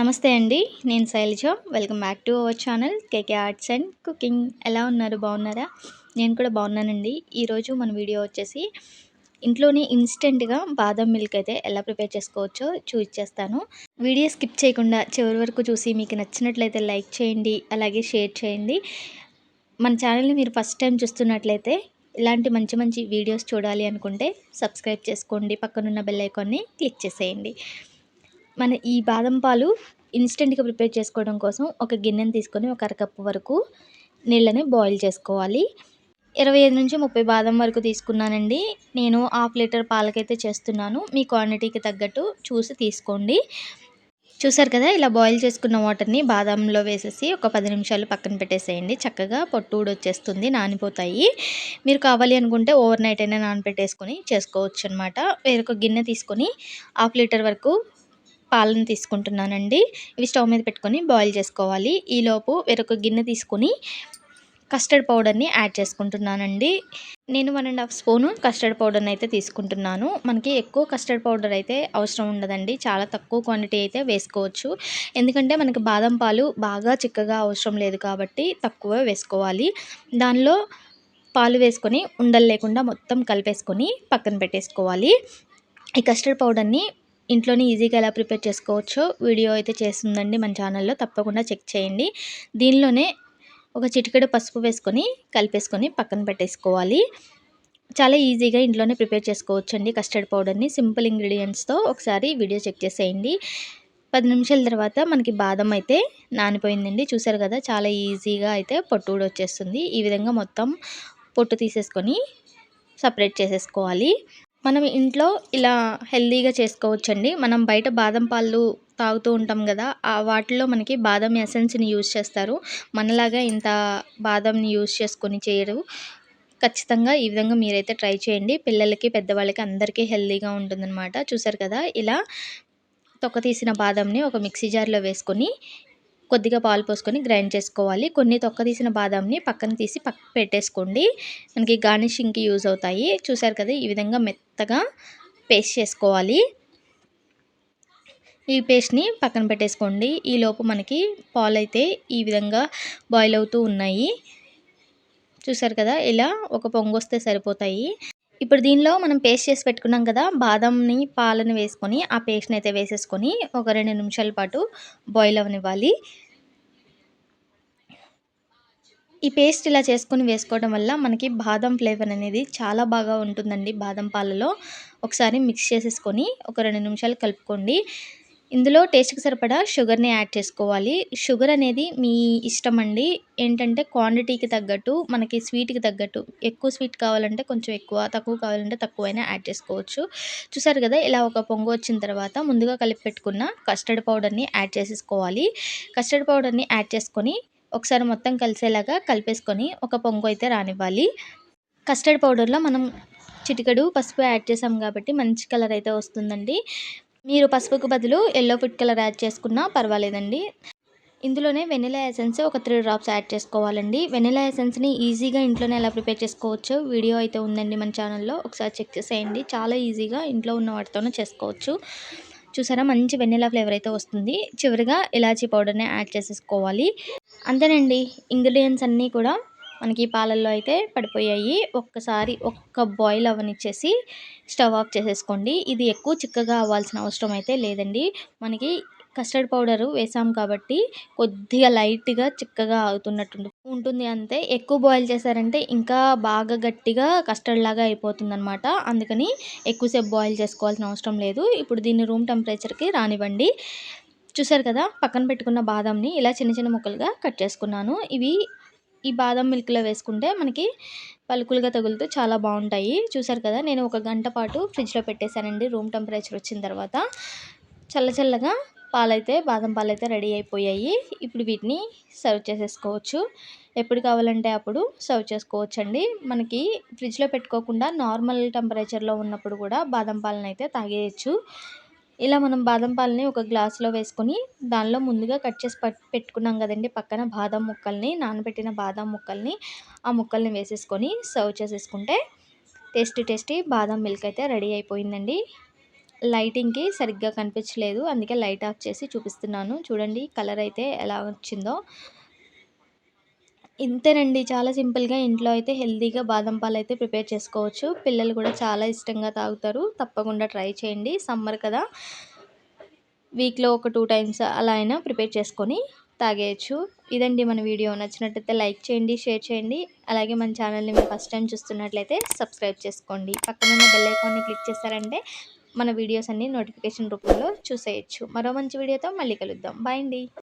నమస్తే అండి నేను Sailaja. Welcome back to our channel K K arts and cooking ఎలా ఉన్నారు? బాగున్నారా? నేను కూడా బాగున్నానండి. ఈరోజు మన వీడియో వచ్చేసి ఇంట్లోనే ఇన్స్టెంట్గా బాదం మిల్క్ అయితే ఎలా ప్రిపేర్ చేసుకోవచ్చో చూపించేస్తాను వీడియో స్కిప్ చేయకుండా చివరి వరకు చూసి మీకు నచ్చినట్లయితే లైక్ చేయండి అలాగే షేర్ చేయండి. మన ఛానల్ని మీరు ఫస్ట్ టైం చూస్తున్నట్లయితే ఇలాంటి మంచి మంచి వీడియోస్ చూడాలి అనుకుంటే సబ్స్క్రైబ్ చేసుకోండి. పక్కనున్న బెల్ ఐకాన్ని క్లిక్ చేసేయండి. మన ఈ బాదం పాలు ఇన్స్టెంట్గా ప్రిపేర్ చేసుకోవడం కోసం ఒక గిన్నెను తీసుకొని ఒక అరకప్పు వరకు నీళ్ళని బాయిల్ చేసుకోవాలి. ఇరవై ఐదు నుంచి ముప్పై బాదం వరకు తీసుకున్నానండి. నేను హాఫ్ లీటర్ పాలకైతే చేస్తున్నాను. మీ క్వాంటిటీకి తగ్గట్టు చూసి తీసుకోండి. చూసారు కదా ఇలా బాయిల్ చేసుకున్న వాటర్ని బాదంలో వేసేసి ఒక పది నిమిషాలు పక్కన పెట్టేసేయండి. చక్కగా పొట్టు వచ్చేస్తుంది నానిపోతాయి. మీరు కావాలి అనుకుంటే ఓవర్ నైట్ అయినా నానబెట్టేసుకొని చేసుకోవచ్చు అనమాట వేరొక గిన్నె తీసుకొని హాఫ్ లీటర్ వరకు పాలను తీసుకుంటున్నానండి. ఇవి స్టవ్ మీద పెట్టుకొని బాయిల్ చేసుకోవాలి. ఈలోపు వేరొక గిన్నె తీసుకొని కస్టర్డ్ పౌడర్ని యాడ్ చేసుకుంటున్నానండి. నేను one and half spoon custard పౌడర్ని అయితే తీసుకుంటున్నాను. మనకి ఎక్కువ కస్టర్డ్ పౌడర్ అయితే అవసరం ఉండదండి. చాలా తక్కువ క్వాంటిటీ అయితే వేసుకోవచ్చు. ఎందుకంటే మనకి బాదం పాలు బాగా చిక్కగా అవసరం లేదు కాబట్టి తక్కువ వేసుకోవాలి. దానిలో పాలు వేసుకొని ఉండలు లేకుండా మొత్తం కలిపేసుకొని పక్కన పెట్టేసుకోవాలి. ఈ కస్టర్డ్ పౌడర్ని ఇంట్లోనే ఈజీగా ఎలా ప్రిపేర్ చేసుకోవచ్చో వీడియో అయితే చేస్తుందండి మన ఛానల్లో. తప్పకుండా చెక్ చేయండి. దీనిలోనే ఒక చిటికెడు పసుపు వేసుకొని కలిపేసుకొని పక్కన పెట్టేసుకోవాలి. చాలా ఈజీగా ఇంట్లోనే ప్రిపేర్ చేసుకోవచ్చండి కస్టర్డ్ పౌడర్ని. సింపుల్ ఇంగ్రీడియంట్స్తో ఒకసారి వీడియో చెక్ చేసేయండి. పది నిమిషాల తర్వాత మనకి బాదం అయితే నానిపోయిందండి. చూసారు కదా చాలా ఈజీగా అయితే పొట్టు కూడా వచ్చేస్తుంది. ఈ విధంగా మొత్తం పొట్టు తీసేసుకొని సపరేట్ చేసేసుకోవాలి. మనం ఇంట్లో ఇలా హెల్తీగా చేసుకోవచ్చండి. మనం బయట బాదం పాలు తాగుతూ ఉంటాం కదా ఆ వాటిలో మనకి బాదం ఎసెన్స్ని యూజ్ చేస్తారు. మనలాగా ఇంత బాదంని యూజ్ చేసుకొని చేయరు. ఖచ్చితంగా ఈ విధంగా మీరైతే ట్రై చేయండి. పిల్లలకి పెద్దవాళ్ళకి అందరికీ హెల్తీగా ఉంటుందన్నమాట. చూసారు కదా ఇలా తొక్క తీసిన బాదంని ఒక మిక్సీ జార్లో వేసుకొని కొద్దిగా పాలు పోసుకొని గ్రైండ్ చేసుకోవాలి. కొన్ని తొక్క తీసిన బాదాంని పక్కన తీసి పక్క పెట్టేసుకోండి. మనకి గార్నిషింగ్కి యూజ్ అవుతాయి. చూసారు కదా ఈ విధంగా మెత్తగా పేస్ట్ చేసుకోవాలి. ఈ పేస్ట్ని పక్కన పెట్టేసుకోండి. ఈలోపు మనకి పాలు అయితే ఈ విధంగా బాయిల్ అవుతూ ఉన్నాయి. చూసారు కదా ఇలా ఒక పొంగు వస్తే సరిపోతాయి. ఇప్పుడు దీనిలో మనం పేస్ట్ చేసి పెట్టుకున్నాం కదా బాదంని పాలను వేసుకొని ఆ పేస్ట్ని అయితే వేసేసుకొని ఒక రెండు నిమిషాల పాటు బాయిల్ అవనివ్వాలి. ఈ పేస్ట్ ఇలా చేసుకొని వేసుకోవడం వల్ల మనకి బాదం ఫ్లేవర్ అనేది చాలా బాగా ఉంటుందండి బాదం పాలలో. ఒకసారి మిక్స్ చేసేసుకొని ఒక రెండు నిమిషాలు కలుపుకోండి. ఇందులో టేస్ట్కి సరిపడా షుగర్ని యాడ్ చేసుకోవాలి. షుగర్ అనేది మీ ఇష్టం అండి. ఏంటంటే క్వాంటిటీకి తగ్గట్టు మనకి స్వీట్కి తగ్గట్టు ఎక్కువ స్వీట్ కావాలంటే కొంచెం ఎక్కువ తక్కువ కావాలంటే తక్కువైనా యాడ్ చేసుకోవచ్చు. చూసారు కదా ఇలా ఒక పొంగు వచ్చిన తర్వాత ముందుగా కలిపి పెట్టుకున్న కస్టర్డ్ పౌడర్ని యాడ్ చేసేసుకోవాలి. కస్టర్డ్ పౌడర్ని యాడ్ చేసుకొని ఒకసారి మొత్తం కలిసేలాగా కలిపేసుకొని ఒక పొంగు అయితే రానివ్వాలి. కస్టర్డ్ పౌడర్లో మనం చిటికడు పసుపు యాడ్ చేసాం కాబట్టి మంచి కలర్ అయితే వస్తుందండి. మీరు పసుపుకు బదులు ఎల్లో ఫుడ్ కలర్ యాడ్ చేసుకున్నా పర్వాలేదండి. ఇందులోనే వెనిలా ఎసెన్స్ ఒక త్రీ డ్రాప్స్ యాడ్ చేసుకోవాలండి. వెనిలా ఎసెన్స్ని ఈజీగా ఇంట్లోనే ఎలా ప్రిపేర్ చేసుకోవచ్చు వీడియో అయితే ఉందండి మన ఛానల్లో ఒకసారి చెక్ చేసేయండి. చాలా ఈజీగా ఇంట్లో ఉన్న వాటితోనే చేసుకోవచ్చు. చూసారా మంచి వెనిలా ఫ్లేవర్ అయితే వస్తుంది. చివరిగా ఇలాచీ పౌడర్ని యాడ్ చేసేసుకోవాలి. అంతేనండి. ఇంగ్రీడియంట్స్ అన్నీ కూడా మనకి పాలల్లో అయితే పడిపోయాయి. ఒక్కసారి ఒక్క బాయిల్ అవనిచ్చేసి స్టవ్ ఆఫ్ చేసేసుకోండి. ఇది ఎక్కువ చిక్కగా అవ్వాల్సిన అవసరం అయితే లేదండి. మనకి కస్టర్డ్ పౌడరు వేసాం కాబట్టి కొద్దిగా లైట్గా చిక్కగా అవుతున్నట్టు ఉంటుంది అంతే. ఎక్కువ బాయిల్ చేశారంటే ఇంకా బాగా గట్టిగా కస్టర్డ్ లాగా అయిపోతుందనమాట అందుకని ఎక్కువసేపు బాయిల్ చేసుకోవాల్సిన అవసరం లేదు. ఇప్పుడు దీన్ని రూమ్ టెంపరేచర్కి రానివ్వండి. చూసారు కదా పక్కన పెట్టుకున్న బాదంని ఇలా చిన్న చిన్న ముక్కలుగా కట్ చేసుకున్నాను. ఇవి ఈ బాదం మిల్క్లో వేసుకుంటే మనకి పలుకులుగా తగులుతూ చాలా బాగుంటాయి. చూసారు కదా నేను ఒక గంట పాటు ఫ్రిడ్జ్లో పెట్టేశానండి. రూమ్ టెంపరేచర్ వచ్చిన తర్వాత చల్లచల్లగా పాలైతే బాదం పాలైతే రెడీ అయిపోయాయి. ఇప్పుడు వీటిని సర్వ్ చేసేసుకోవచ్చు. ఎప్పుడు కావాలంటే అప్పుడు సర్వ్ చేసుకోవచ్చు అండి మనకి ఫ్రిడ్జ్లో పెట్టుకోకుండా నార్మల్ టెంపరేచర్లో ఉన్నప్పుడు కూడా బాదం పాలను అయితే తాగేయచ్చు. ఇలా మనం బాదం పాలని ఒక గ్లాస్లో వేసుకొని దానిలో ముందుగా కట్ చేసి పెట్టుకున్నాం కదండి. పక్కన బాదం ముక్కల్ని నానబెట్టిన బాదం ముక్కల్ని ఆ ముక్కల్ని వేసేసుకొని సర్వ్ చేసేసుకుంటే టేస్టీ టేస్టీ బాదం మిల్క్ అయితే రెడీ అయిపోయిందండి. లైటింగ్కి సరిగ్గా కనిపించలేదు. అందుకే లైట్ ఆఫ్ చేసి చూపిస్తున్నాను. చూడండి కలర్ అయితే ఎలా వచ్చిందో. ఇంతేనండి. చాలా సింపుల్గా ఇంట్లో అయితే హెల్తీగా బాదం పాలు అయితే ప్రిపేర్ చేసుకోవచ్చు. పిల్లలు కూడా చాలా ఇష్టంగా తాగుతారు. తప్పకుండా ట్రై చేయండి. సమ్మర్ కదా. వీక్లో ఒక టూ టైమ్స్ అలా అయినా ప్రిపేర్ చేసుకొని తాగేయచ్చు. ఇదండి మన వీడియో. నచ్చినట్టయితే లైక్ చేయండి షేర్ చేయండి. అలాగే మన ఛానల్ని మీరు ఫస్ట్ టైం చూస్తున్నట్లయితే సబ్స్క్రైబ్ చేసుకోండి. పక్కనున్న బెల్ ఐకాన్ని క్లిక్ చేస్తారంటే మన వీడియోస్ అన్ని నోటిఫికేషన్ రూపంలో చూసేయచ్చు. మరో మంచి వీడియోతో మళ్ళీ కలుద్దాం. బాయ్ అండి.